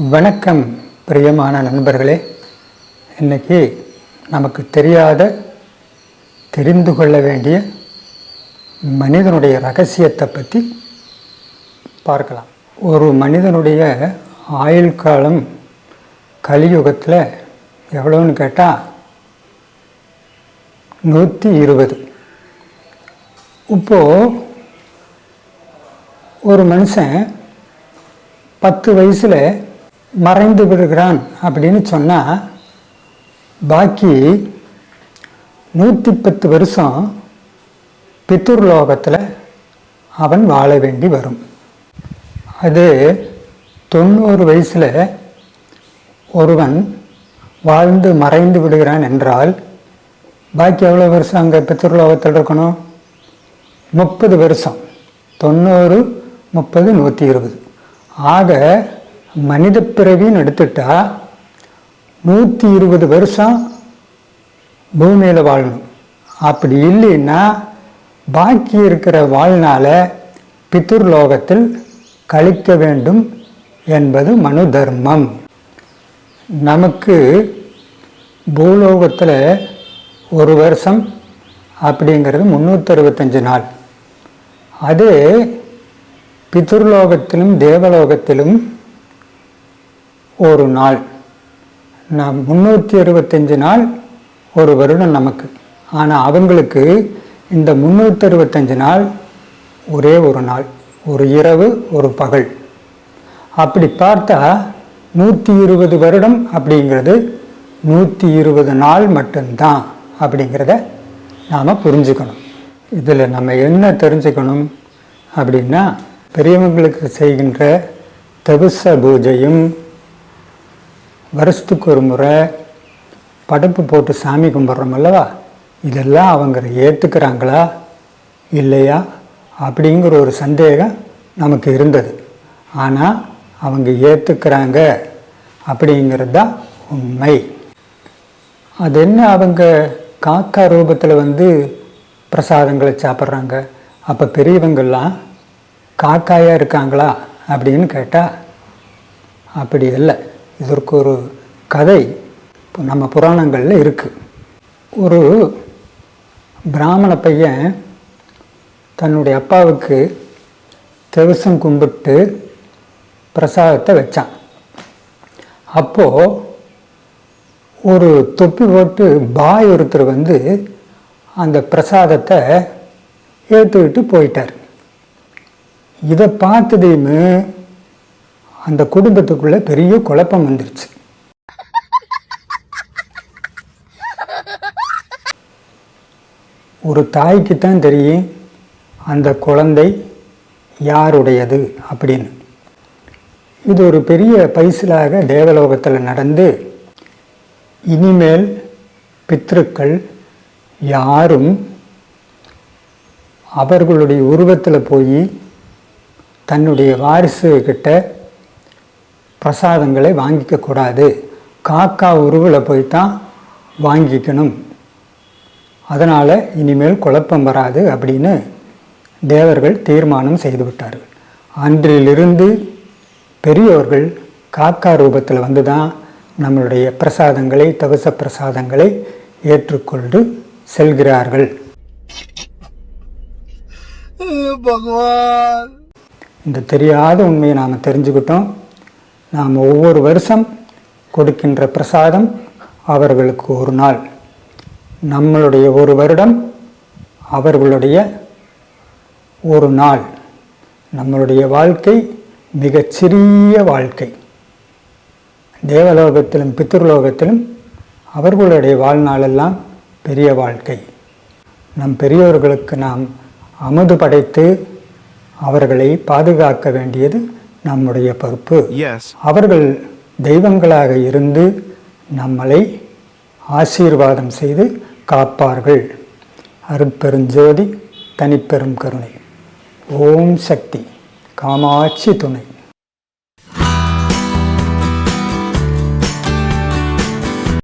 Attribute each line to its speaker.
Speaker 1: வணக்கம் பிரியமான நண்பர்களே. இன்னைக்கு நமக்கு தெரியாத தெரிந்து கொள்ள வேண்டிய மனிதனுடைய ரகசியத்தை பற்றி பார்க்கலாம். ஒரு மனிதனுடைய ஆயுள் காலம் கலியுகத்தில் எவ்வளோன்னு கேட்டால் நூற்றி இருபது. இப்போது ஒரு மனுஷன் பத்து வயசில் மறைந்து விடுகிறான் அப்படின்னு சொன்னால் பாக்கி நூற்றி பத்து வருஷம் பித்துர்லோகத்தில் அவன் வாழ வேண்டி வரும். அது தொண்ணூறு வயசில் ஒருவன் வாழ்ந்து மறைந்து விடுகிறான் என்றால் பாக்கி எவ்வளோ வருஷம் அங்கே பித்துர்லோகத்தில் இருக்கணும்? முப்பது வருஷம். தொண்ணூறு முப்பது நூற்றி இருபது. ஆக மனித பிறவின்னு எடுத்துட்டா நூற்றி இருபது வருஷம் பூமியில் வாழணும் அப்படி இல்லைன்னா பாக்கி இருக்கிற வாழ்நாளை பித்துர்லோகத்தில் கழிக்க வேண்டும் என்பது மனு தர்மம். நமக்கு பூலோகத்தில் ஒரு வருஷம் அப்படிங்கிறது முந்நூற்றறுபத்தஞ்சு நாள். அது பிதுர்லோகத்திலும் தேவலோகத்திலும் ஒரு நாள். நம் முந்நூற்றி அறுபத்தஞ்சு நாள் ஒரு வருடம் நமக்கு. ஆனால் அவங்களுக்கு இந்த முந்நூற்றி அறுபத்தஞ்சு நாள் ஒரே ஒரு நாள் ஒரு இரவு ஒரு பகல். அப்படி பார்த்தா நூற்றி இருபது வருடம் அப்படிங்கிறது நூற்றி இருபது நாள் மட்டும்தான் அப்படிங்கிறத நாம் புரிஞ்சுக்கணும். இதில் நம்ம என்ன தெரிஞ்சுக்கணும் அப்படின்னா பெரியவங்களுக்கு செய்கின்ற தவிச பூஜையும் வருஷத்துக்கு ஒரு முறை படைப்பு போட்டு சாமி கும்பிட்றோம் அல்லவா? இதெல்லாம் அவங்க ஏற்றுக்கிறாங்களா இல்லையா? அப்படிங்கிற ஒரு சந்தேகம் நமக்கு இருந்தது. ஆனால் அவங்க ஏற்றுக்கிறாங்க அப்படிங்கிறது தான் உண்மை. அது என்ன அவங்க காக்கா ரூபத்தில் வந்து பிரசாதங்களை சாப்பிட்றாங்க? அப்போ பெரியவங்கள்லாம் காக்காயாக இருக்காங்களா அப்படின்னு கேட்டால் அப்படி இல்லை. இதற்கு ஒரு கதை இப்போ நம்ம புராணங்களில் இருக்குது ஒரு பிராமண பையன் தன்னுடைய அப்பாவுக்கு தெவசம் கும்பிட்டு பிரசாதத்தை வச்சான். அப்போது ஒரு தொப்பி போட்டு பாய் ஒருத்தர் வந்து அந்த பிரசாதத்தை ஏற்றுக்கிட்டு போயிட்டார். இதை பார்த்ததையுமே அந்த குடும்பத்துக்குள்ள பெரிய குழப்பம் வந்துருச்சு. ஒரு தாய்க்கு தான் தெரியும் அந்த குழந்தை யாருடையது அப்படின்னு. இது ஒரு பெரிய பைசலாக தேவலோகத்தில் நடந்து இனிமேல் பித்ருக்கள் யாரும் அவர்களுடைய உருவத்தில் போய் தன்னுடைய வாரிசு கிட்ட பிரசாதங்களை வாங்கிக்கக்கூடாது. காக்கா உருவில் போய் தான் வாங்கிக்கணும். அதனால் இனிமேல் குழப்பம் வராது அப்படின்னு தேவர்கள் தீர்மானம் செய்துவிட்டார்கள் அன்றிலிருந்து பெரியவர்கள் காக்கா ரூபத்தில் வந்து தான் நம்மளுடைய பிரசாதங்களை தவச பிரசாதங்களை ஏற்றுக்கொண்டு செல்கிறார்கள். இந்த தெரியாத உண்மையை நாம் தெரிஞ்சுக்கிட்டோம். நாம் ஒவ்வொரு வருஷம் கொடுக்கின்ற பிரசாதம் அவர்களுக்கு ஒரு நாள். நம்மளுடைய ஒரு வருடம் அவர்களுடைய ஒரு நாள். நம்மளுடைய வாழ்க்கை மிகச் சிறிய வாழ்க்கை. தேவலோகத்திலும் பித்ருலோகத்திலும் அவர்களுடைய வாழ்நாளெல்லாம் பெரிய வாழ்க்கை. நம் பெரியோர்களுக்கு நாம் அமுது படைத்து அவர்களை பாதுகாக்க வேண்டியது நம்முடைய பொறுப்பு. அவர்கள் தெய்வங்களாக இருந்து நம்மளை ஆசீர்வாதம் செய்து காப்பார்கள். அருட்பெருஞ்சோதி தனிப்பெரும் கருணை. ஓம் சக்தி காமாட்சி துணை.